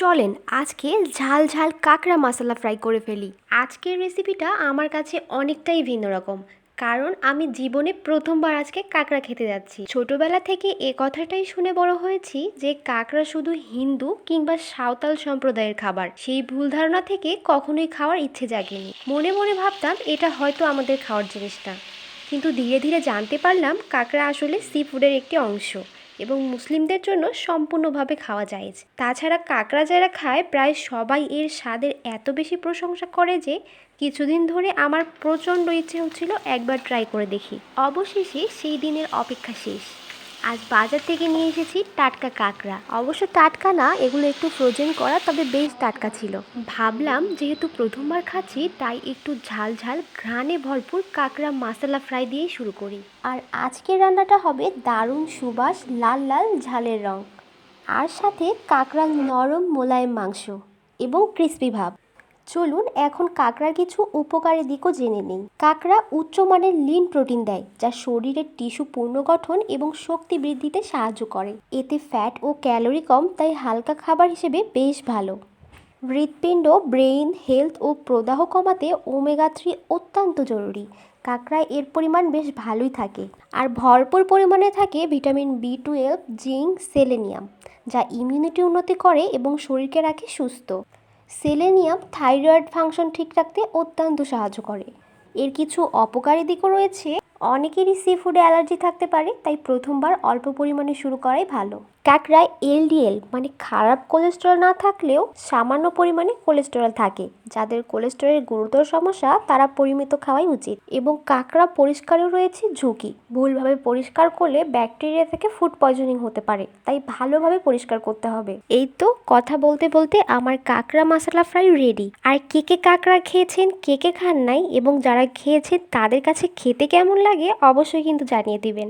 চলেন আজকে ঝাল ঝাল কাঁকড়া মশলা ফ্রাই করে ফেলি। আজকের রেসিপিটা আমার কাছে অনেকটাই ভিন্ন রকম, কারণ আমি জীবনে প্রথমবার আজকে কাঁকড়া খেতে যাচ্ছি। ছোটবেলা থেকে এ কথাটাই শুনে বড় হয়েছি যে কাঁকড়া শুধু হিন্দু কিংবা সাঁওতাল সম্প্রদায়ের খাবার। সেই ভুল ধারণা থেকে কখনোই খাওয়ার ইচ্ছে জাগেনি। মনে মনে ভাবতাম এটা হয়তো আমাদের খাওয়ার জিনিসটা। কিন্তু ধীরে ধীরে জানতে পারলাম কাঁকড়া আসলে সি ফুডের একটি অংশ। এবং মুসলিমদের জন্য সম্পূর্ণভাবে খাওয়া যায় তাছাড়া কাঁকড়া যারা খায়, প্রায় সবাই এর স্বাদের এত বেশি প্রশংসা করে যে, কিছুদিন ধরে আমার প্রচণ্ড ইচ্ছে হচ্ছিল একবার ট্রাই করে দেখি। অবশেষে সেই দিনের অপেক্ষা শেষ। আজ বাজার থেকে নিয়ে এসেছি টাটকা কাঁকড়া। অবশ্য টাটকা না, এগুলো একটু ফ্রোজেন করা, তবে বেশ টাটকা ছিল। ভাবলাম যেহেতু প্রথমবার খাচ্ছি, তাই একটু ঝাল ঝাল, ঘ্রাণে ভরপুর কাঁকড়া মশলা ফ্রাই দিয়েই শুরু করি। আর আজকের রান্নাটা হবে দারুণ সুবাস, লাল লাল ঝালের রং। আর সাথে কাঁকড়ার নরম মোলায়েম মাংস এবং ক্রিস্পি ভাব। চলুন এখন কাঁকড়ার কিছু উপকারী দিকও জেনে নিই। কাঁকড়া উচ্চমানের লিন প্রোটিন দেয়, যা শরীরের টিস্যু পুনর্গঠন এবং শক্তি বৃদ্ধিতে সাহায্য করে। এতে ফ্যাট ও ক্যালোরি কম, তাই হালকা খাবার হিসেবে বেশ ভালো। হৃৎপিণ্ড, ব্রেইন, হেলথ ও প্রদাহ কমাতে ওমেগা থ্রি অত্যন্ত জরুরি। কাঁকড়ায় এর পরিমাণ বেশ ভালোই থাকে। আর ভরপুর পরিমাণে থাকে vitamin B twelve, zinc, selenium, যা ইমিউনিটি উন্নতি করে এবং শরীরকে রাখে সুস্থ। সেলেনিয়াম থাইরয়েড ফাংশন ঠিক রাখতে অত্যন্ত সাহায্য করে। এর কিছু অপকারী দিকও রয়েছে। অনেকেরই সি ফুডে অ্যালার্জি থাকতে পারে, তাই প্রথমবার অল্প পরিমাণে শুরু করাই ভালো। কাঁকড়ায় এলডিএল মানে খারাপ কোলেস্টেরল না থাকলেও সামান্য পরিমাণে কোলেস্টেরল থাকে। যাদের কোলেস্টেরলের গুরুতর সমস্যা, তারা পরিমিত খাওয়াই উচিত। এবং কাঁকড়া পরিষ্কারও রয়েছে ঝুঁকি। ভুলভাবে পরিষ্কার করলে ব্যাকটেরিয়া থেকে ফুড পয়জনিং হতে পারে, তাই ভালোভাবে পরিষ্কার করতে হবে। এই তো কথা বলতে বলতে আমার কাঁকড়া মশলা ফ্রাই রেডি আর কে কে কাঁকড়া খেয়েছেন, কে কে খান নাই, এবং যারা খেয়েছেন, তাদের কাছে খেতে কেমন লাগে অবশ্যই কিন্তু জানিয়ে দিবেন।